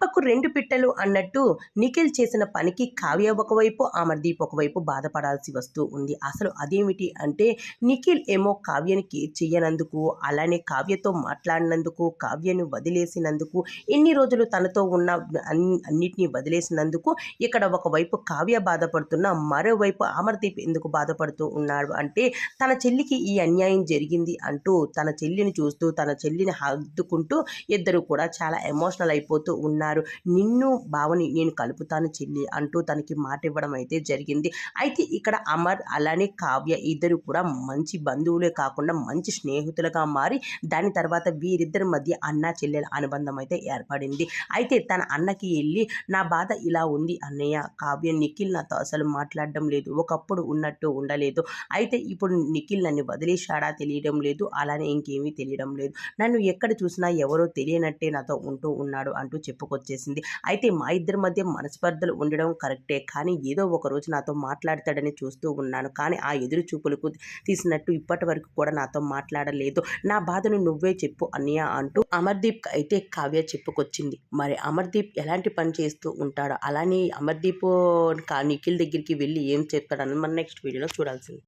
చెప్పకు రెండు పిట్టలు అన్నట్టు నిఖిల్ చేసిన పనికి కావ్య ఒకవైపు అమర్దీప్ ఒకవైపు బాధపడాల్సి వస్తూ ఉంది. అసలు అదేమిటి అంటే నిఖిల్ ఏమో కావ్యని కేర్ చెయ్యనందుకు అలానే కావ్యతో మాట్లాడినందుకు కావ్యను వదిలేసినందుకు ఎన్ని రోజులు తనతో ఉన్న అన్నిటినీ వదిలేసినందుకు ఇక్కడ ఒకవైపు కావ్య బాధపడుతున్న మరోవైపు అమర్దీప్ ఎందుకు బాధపడుతూ ఉన్నాడు అంటే తన చెల్లికి ఈ అన్యాయం జరిగింది అంటూ తన చెల్లిని చూస్తూ తన చెల్లిని హద్దుకుంటూ ఇద్దరు కూడా చాలా ఎమోషనల్ అయిపోతూ ఉన్నారు. నిన్ను భావని నేను కలుపుతాను చెల్లి అంటూ తనకి మాట ఇవ్వడం అయితే జరిగింది. అయితే ఇక్కడ అమర్ అలానే కావ్య ఇద్దరు కూడా మంచి బంధువులే కాకుండా మంచి స్నేహితులుగా మారి దాని తర్వాత వీరిద్దరి మధ్య అన్న చెల్లెల అనుబంధం అయితే ఏర్పడింది. అయితే తన అన్నకి వెళ్ళి నా బాధ ఇలా ఉంది అన్నయ్య కావ్య నిఖిల్ నాతో అసలు మాట్లాడడం లేదు ఒకప్పుడు ఉన్నట్టు ఉండలేదు. అయితే ఇప్పుడు నిఖిల్ నన్ను వదిలేశాడా తెలియడం లేదు అలానే ఇంకేమీ తెలియడం లేదు. నన్ను ఎక్కడ చూసినా ఎవరో తెలియనట్టే నాతో ఉంటూ ఉన్నాడు అంటూ వచ్చేసింది. అయితే మా ఇద్దరి మధ్య మనస్పర్ధలు ఉండడం కరెక్టే. కానీ ఏదో ఒక రోజు నాతో మాట్లాడతాడని చూస్తూ ఉన్నాను. కానీ ఆ ఎదురు చూపులకు తీసినట్టు ఇప్పటి వరకు కూడా నాతో మాట్లాడలేదు. నా బాధను నువ్వే చెప్పు అన్నయ్య అంటూ అమర్దీప్ అయితే కావ్య చెప్పుకొచ్చింది. మరి అమర్దీప్ ఎలాంటి పని చేస్తూ ఉంటాడో అలానే అమర్దీప్ నిఖిల్ దగ్గరికి వెళ్ళి ఏం చెప్తాడని మన నెక్స్ట్ వీడియోలో చూడాల్సింది.